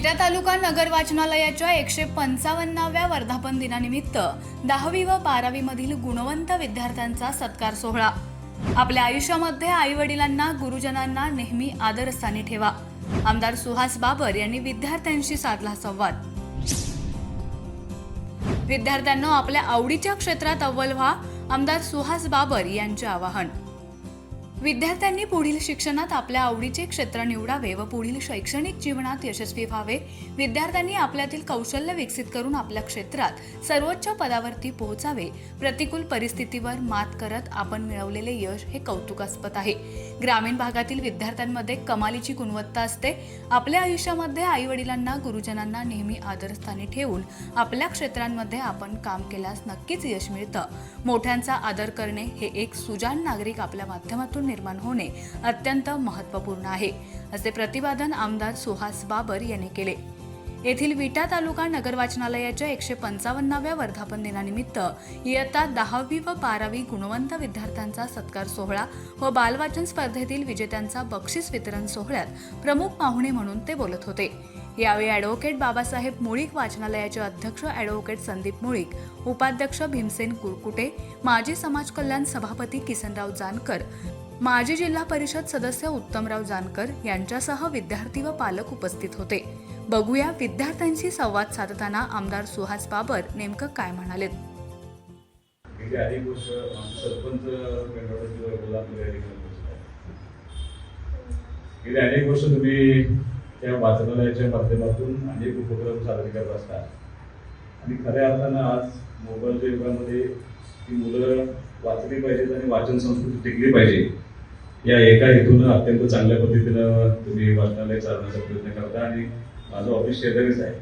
विटा तालुका नगर वाचनालयाच्या एकशे पंचावन्नाव्या वर्धापन दिनानिमित्त दहावी व बारावी मधील गुणवंत विद्यार्थ्यांचा सत्कार सोहळा. आपल्या आयुष्यामध्ये आई वडिलांना गुरुजनांना नेहमी आदरस्थानी ठेवा. आमदार सुहास बाबर यांनी विद्यार्थ्यांशी साधला संवाद. विद्यार्थ्यांना आपल्या आवडीच्या क्षेत्रात अव्वल व्हा आमदार सुहास बाबर यांचे आवाहन. विद्यार्थ्यांनी पुढील शिक्षणात आपल्या आवडीचे क्षेत्र निवडावे व पुढील शैक्षणिक जीवनात यशस्वी व्हावे. विद्यार्थ्यांनी आपल्यातील कौशल्य विकसित करून आपल्या क्षेत्रात सर्वोच्च पदावरती पोहोचावे. प्रतिकूल परिस्थितीवर मात करत आपण मिळवलेले यश हे कौतुकास्पद आहे. ग्रामीण भागातील विद्यार्थ्यांमध्ये कमालीची गुणवत्ता असते. आपल्या आयुष्यामध्ये आई वडिलांना गुरुजनांना नेहमी आदरस्थानी ठेवून आपल्या क्षेत्रांमध्ये आपण काम केल्यास नक्कीच यश मिळतं. मोठ्यांचा आदर करणे हे एक सुजाण नागरिक आपल्या माध्यमातून निर्माण होणे अत्यंत महत्त्वपूर्ण आहे असे प्रतिपादन आमदार सुहास बाबर यांनी केले. येथील विटा तालुका नगर वाचनालयाच्या एकशे पंचावन्नाव्या वर्धापन दिनानिमित्त इयत्ता दहावी व बारावी गुणवंत विद्यार्थ्यांचा सत्कार सोहळा व बालवाचन स्पर्धेतील विजेत्यांचा बक्षीस वितरण सोहळ्यात प्रमुख पाहुणे म्हणून ते बोलत होते. यावेळी ॲडव्होकेट बाबासाहेब मुळीक वाचनालयाचे अध्यक्ष ॲडव्होकेट संदीप मुळीक उपाध्यक्ष भीमसेन कुरकुटे माजी समाज कल्याण सभापती किसनराव जानकर माजी जिल्हा परिषद सदस्य उत्तमराव जानकर यांच्यासह विद्यार्थी व पालक उपस्थित होते. बघूया विद्यार्थ्यांशी संवाद साधताना आमदार सुहास बाबर नेमकं काय म्हणाले गेली अनेक वर्ष अनेक वर्ष तुम्ही त्या वाचनालयाच्या माध्यमातून अनेक उपक्रम साजरे करत असता आणि खऱ्या अर्थानं आज मोबाईलच्या युगामध्ये ती मुलं वाचली पाहिजेत आणि वाचन संस्कृती टिकली पाहिजे. या एका हेतून अत्यंत चांगल्या पद्धतीनं तुम्ही वाचनालय चालवण्याचा प्रयत्न करता आणि माझं ऑफिस शेजारीच आहे.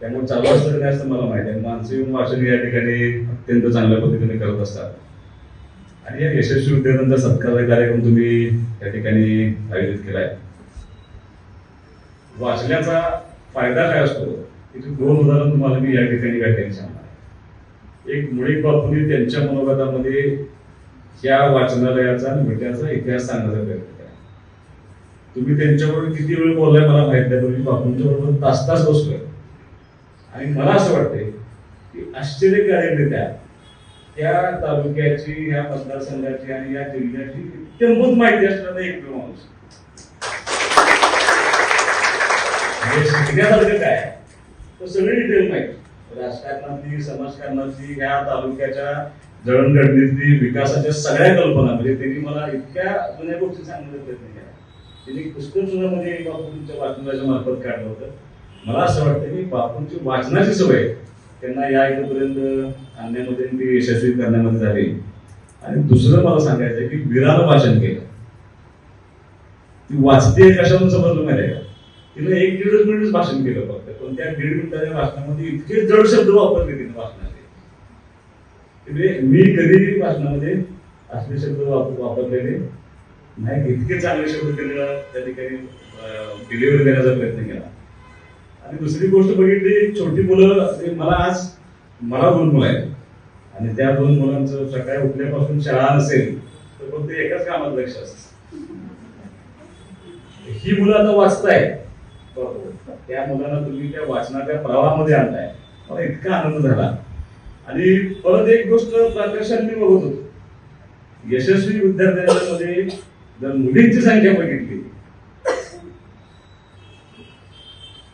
त्यामुळे चालू असतं काय असं मला माहिती आहे. मानसिक वाचन या ठिकाणी अत्यंत चांगल्या पद्धतीने करत असतात. आणि या यशस्वी विद्यार्थ्यांचा सत्कार कार्यक्रम तुम्ही या ठिकाणी आयोजित केला आहे. वाचण्याचा फायदा काय असतो? तिथे दोन उदाहरण तुम्हाला मी या ठिकाणी काय ठिकाणी सांगणार एक मुळी बापूंनी त्यांच्या मनोगतामध्ये या वाचनालयाचा आणि विट्याचा इतिहास सांगण्याचा प्रयत्न तुम्ही त्यांच्याबरोबर किती वेळ बोललाय मला माहीत नाही पण मी बापूंच्या बरोबर तास तास बसलोय. आणि मला असं वाटतंय की आश्चर्यकारकरित्या त्या तालुक्याची या मतदारसंघाची आणि या जिल्ह्याची इत्यंभूत माहिती असणारा एक माणूस. म्हणजे शिकण्यासारखं काय? तर सगळी डिटेल माहिती. राजकारणातली समाजकारणातली या तालुक्याच्या जडणघडणीतली विकासाच्या सगळ्या कल्पना म्हणजे त्यांनी मला इतक्या जुन्या गोष्टी सांगण्याचा प्रयत्न केला. त्यांनी पुस्तक सुद्धा म्हणजे बापूंच्या वाचनाच्या मार्फत काढलं होतं. मला असं वाटतं की बापूंची वाचनाची सवय त्यांना या इथपर्यंत आणण्यामध्ये ती यशस्वी करण्यामध्ये झाली. आणि दुसरं मला सांगायचं आहे की विरानं वाचन केलं. ती वाचते कशावरून समजलं माहिती का? तिला एक दीडच मिनिटच भाषण केलं फक्त. पण त्या दीड मिनिटाच्या भाषणामध्ये इतके जड शब्द वापरले तिने भाषणाचे म्हणजे मी कधीही भाषणामध्ये असले शब्द वापर वापरलेले नाही इतके चांगले शब्द त्यांना त्या ठिकाणी डिलिव्हर देण्याचा प्रयत्न केला. आणि दुसरी गोष्ट बघितली छोटी मुलं मला आज मला दोन मुलं आहेत. आणि त्या दोन मुलांचं सकाळी उठल्यापासून शाळा नसेल तर फक्त एकाच कामात लक्ष असत. ही मुलं आता वाचताय त्या मुलांना तुम्ही त्या वाचनाच्या प्रवाहामध्ये आणताय मला इतका आनंद झाला. आणि परत एक गोष्ट प्रकर्षाने मी बघत होतो. यशस्वी विद्यार्थ्यांमध्ये जर मुलींची संख्या बघितली.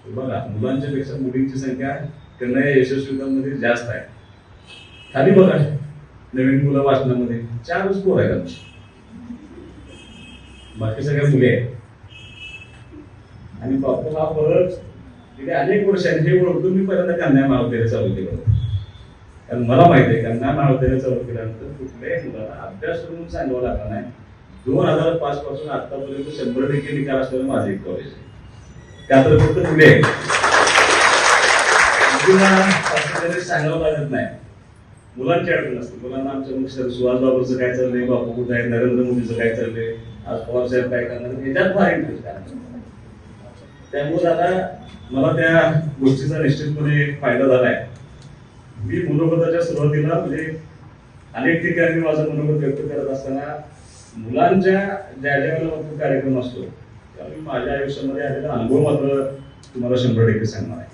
बघा मुलांच्या पेक्षा मुलींची संख्या त्यांना या यशस्वीतांमध्ये जास्त आहे. खाली बघा नवीन मुलं वाचनामध्ये चारच पोर आहेत आमची. बाकी सगळ्या मुली आहेत. आणि बापू हा परत गेले अनेक वर्षांनी हे ओळखतो मी पहिल्यांदा कन्या महाविद्यालय चालू केलं होतं. कारण मला माहिती आहे कन्या महाविद्यालय चालू केल्यानंतर कुठल्याही मुलाला अभ्यास करून सांगावं लागला नाही. दोन हजार पाच पासून आतापर्यंत शंभर टक्के निकाल असलेलं माझं एक कॉलेज आहे. त्यात फक्त पुढे आहे. सांगावं लागत नाही. मुलांची अडचण असते. मुलांना आमच्या मुख्य सुहास बाबूचं काय चाललंय बापू कुठं आहे नरेंद्र मोदीचं काय चाललंय आज पवार साहेब काय करणार याच्यात फार इंटरेस्ट आहे त्यामुळे आता मला त्या गोष्टीचा निश्चितपणे फायदा झालाय. मी मनोगताच्या सुरुवातीला म्हणजे अनेक ठिकाणी माझं मनोगत व्यक्त करत असताना मुलांच्या ज्या ज्या वेळेला कार्यक्रम असतो त्यावेळी माझ्या आयुष्यामध्ये आलेला अनुभव मात्र तुम्हाला शंभर टक्के सांगणार आहे.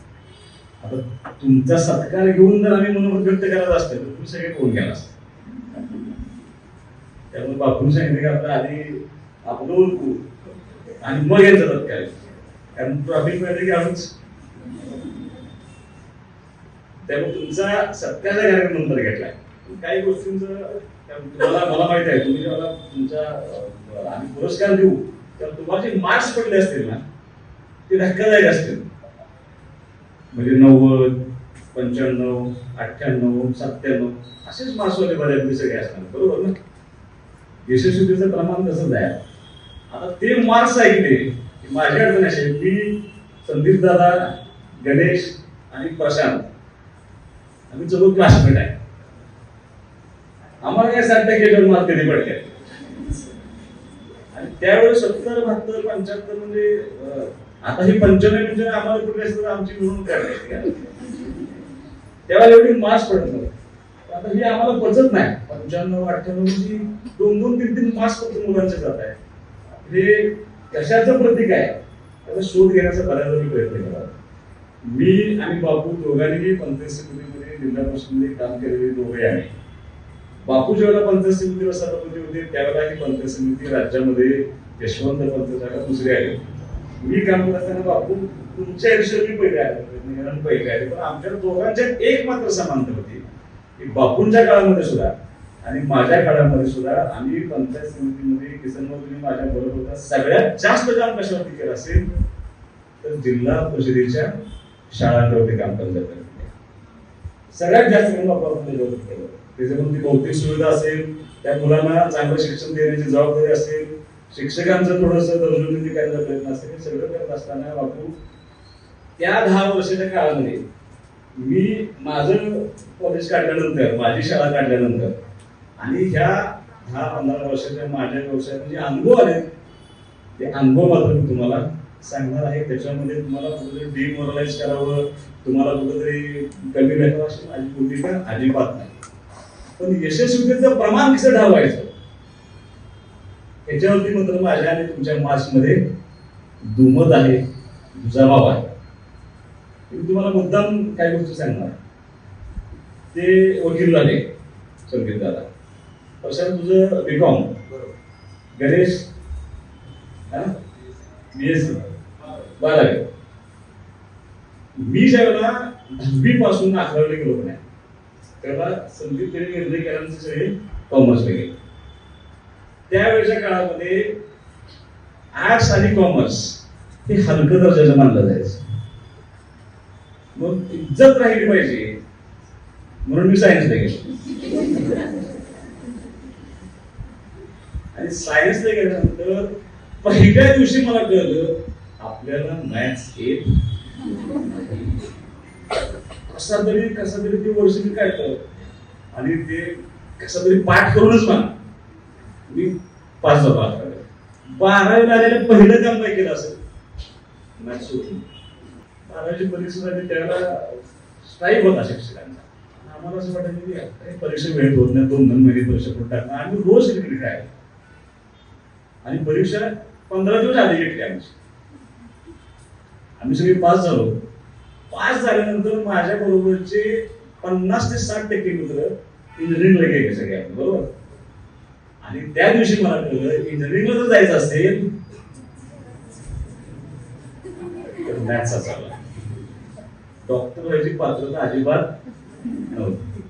आता तुमचा सत्कार घेऊन जर आम्ही मनोगत व्यक्त करत असतो तर तुम्ही सगळे कोण केला असता? त्यामुळे बापून सांगितलं की आपलं आधी आपलं ओळखू आणि मग यांचा सत्कार. कारण ट्रॉफिकमध्ये की आम्हीच त्यामुळे तुमचा सत्याचा कार्यक्रम नंतर घेतलाय काही गोष्टींचं कारण तुम्हाला मला माहीत आहे तुम्ही जेव्हा तुमचा आम्ही पुरस्कार देऊ तर तुम्हाला जे मार्क्स पडले असतील ना ते धक्कादायक असतील. म्हणजे नव्वद पंच्याण्णव अठ्ठ्याण्णव सत्त्याण्णव असेच मार्क्सवाले बऱ्यापैकी सगळे असणार बरोबर ना? यशस्वीतेचं प्रमाण तसंच आहे. आता ते मार्क्स ऐकले की माझ्या अडचण अशी मी संदीप दादा गणेश आणि प्रशांत आम्ही चौघ क्लासमेट आहे? आम्हाला काय साठ टक्के मार्क कधी पडले आणि त्यावेळेस सत्तर बहात्तर पंच्याहत्तर म्हणजे आता हे पंच्याण्णव म्हणजे आम्हाला कुठे असतं आमची मिळून काढायची तेव्हा एवढी मार्क्स पडत नव्हते. आता ही आम्हाला पचत नाही. पंच्याण्णव अठ्ठ्याण्णव म्हणजे दोन दोन तीन तीन मार्क्स फक्त मुलांचे जात आहे. हे कशाचं प्रतीक आहे? त्याचा शोध घेण्याचा बऱ्याच प्रयत्न केला. मी आणि बापू दोघांनीही पंचायत जिल्हा परिषदेमध्ये काम केलेले दोघे आहे बापू ज्यावेळेला पंचायत समिती सभापती होते त्यावेळेला ही पंचायत समिती राज्यामध्ये यशवंत पंत जागा दुसरी आली मी काम करत असताना बापू तुमच्या आयुष्यात मी पहिले आले निघाला पहिले आले पण आमच्या दोघांच्यात एक मात्र समानता होती. की बापूंच्या काळामध्ये सुद्धा आणि माझ्या काळामध्ये सुद्धा आम्ही पंचायत समितीमध्ये किसन तुम्ही माझ्या बरोबर होता. सगळ्यात जास्त काम कशावरती केलं असेल तर जिल्हा परिषदेच्या शाळांवरती काम करत जातं सगळ्यात जास्त म्हणून बापू आपण त्याच्यावरती केलं भौतिक सुविधा असेल त्या मुलांना चांगलं शिक्षण देण्याची जबाबदारी असेल शिक्षकांचं थोडस दर्जोन्नती करायचा प्रयत्न असेल हे सगळं करत असताना बापू त्या दहा वर्षाच्या काळामध्ये मी माझं कॉलेज काढल्यानंतर माझी शाळा काढल्यानंतर आणि ह्या दहा पंधरा वर्षाच्या माझ्या व्यवसायात जे अनुभव आले ते अनुभव मात्र मी तुम्हाला सांगणार आहे. त्याच्यामध्ये तुम्हाला कुठेतरी डिमोरलाइज करावं तुम्हाला कुठेतरी कमी भेटावं अशी माझी भूमिका अजिबात नाही. पण यशस्वीतेचं प्रमाण कसं ढावायचं याच्यावरती मात्र माझ्या आणि तुमच्या मार्क्समध्ये दुमत आहे दुजाभाव आहे. मी तुम्हाला मुद्दाम काही गोष्टी सांगणार ते वकील झाले संगीत दादा. प्रशांत तुझं बीकॉम गणेश. बीएससी बारावी मी ज्यावेळेला दहावी पासून अकरावीला गेलो नाही तेव्हा संदीप तरी निर्णय केल्यानंतर सगळे कॉमर्सला गेले. त्यावेळेच्या काळामध्ये आर्ट्स आणि कॉमर्स हे हलकं दर्जाचं मानलं जायचं. मग इज्जत राहिली पाहिजे म्हणून मी सायन्सला गेलो. आणि सायन्सला गेल्यानंतर पहिल्या दिवशी मला कळलं आपल्याला मॅथ्स येत. कसा तरी कसा तरी ते वर्ष मी काढलं आणि ते कसा तरी पाठ करूनच मला मी पाच झालो बारावी बारावीला आलेलं पहिलं काम काय केलं असेल मॅथ्स होती. बारावीची परीक्षा झाली त्यावेळेला स्ट्राईक होता शिक्षकांचा. आम्हाला असं वाटायचं की काही परीक्षा वेळेत होत नाही दोन दोन महिने परीक्षा करून टाकणार आम्ही रोज क्रिकेट आहे आणि परीक्षा पंधरा दिवस आधी घेतली आमची. आम्ही सगळे पास झालो. पास झाल्यानंतर माझ्या बरोबरचे पन्नास ते साठ टक्के मित्र इंजिनिअरिंगला गेले सगळे आपण, बरोबर? आणि त्या दिवशी मला कळलं इंजिनिअरिंगला जर जायचं असेल तर मॅथ्स असावा डॉक्टर व्हायची पात्रता अजिबात नव्हती.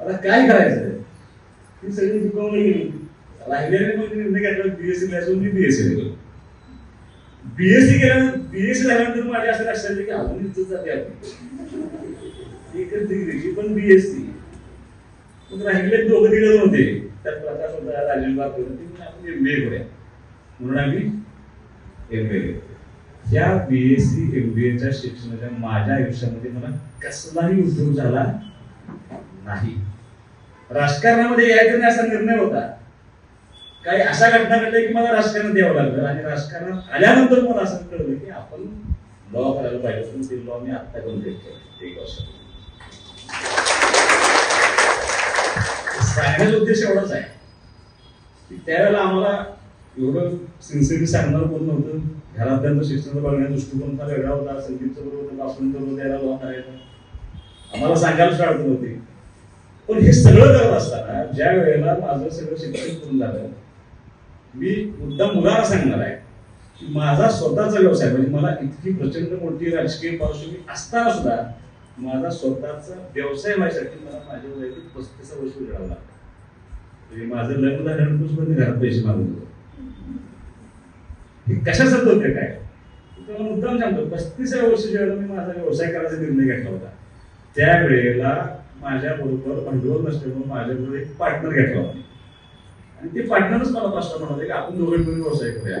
आता काय करायचं? ही सगळी दुकावली गेली. राहिलेले मग निर्णय घेतला बीएससी असून मी बीएससी गेलो. बीएससी केल्यानंतर बीएससी झाल्यानंतर माझ्या असं लक्षात की अजून इथं जाते एकच डिग्रीची पण बीएससी मग राहिले दोघं तिघं होते. त्यात प्रकाश होता राजीव बाग होते आपण एम बी ए करूया. म्हणून आम्ही एम बी ए या बीएससी एम बी एच्या शिक्षणाच्या माझ्या आयुष्यामध्ये मला कसलाही उद्योग झाला नाही. राजकारणामध्ये यायचं नाही असा निर्णय होता. काही अशा घटना घडल्या की मला राजकारणात द्यावं लागलं. आणि राजकारणात आल्यानंतर मला असं कळलं की आपण लॉ करायला पाहिजे. पण ते लॉ मी आत्ता कंप्लीट केलं एक वर्ष सांगण्याचा उद्देश एवढाच आहे. की त्यावेळेला आम्हाला एवढं सिन्सिअरली सांगणार कोण नव्हतं? घरात त्यांचं शिक्षणाचा बघण्याचा दृष्टिकोन फार वेगळा होता. संगीतचं बरोबर होतं वाचून बरोबर द्यायला लॉ करायचं. आम्हाला सांगायला शाळत नव्हती होती. पण हे सगळं करत असताना ज्या वेळेला माझं सगळं शिक्षण पूर्ण झालं मी मुद्दा मुलाला सांगणार आहे की माझा स्वतःचा व्यवसाय म्हणजे मला इतकी प्रचंड मोठी राजकीय पार्श्वभूमी असताना सुद्धा माझा स्वतःचा व्यवसाय व्हायसाठी मला माझ्या वयातील पस्तीस वर्ष उजाडावं लागतं. म्हणजे माझं लग्न झाल्यानंतर मी घरात पैसे मागत होतो हे कशाचं होते काय? मला मुद्दाम सांगतो पस्तीसाव्या वर्षी ज्यावेळेला मी माझा व्यवसाय करायचा निर्णय घेतला होता. त्यावेळेला माझ्या बरोबर भांडवल नसल्यामुळे माझ्याबरोबर एक पार्टनर घेतला होता. आणि ते पार्टनरच मला प्रश्न म्हणाले की आपण दोघे मिळून व्यवसाय करूया.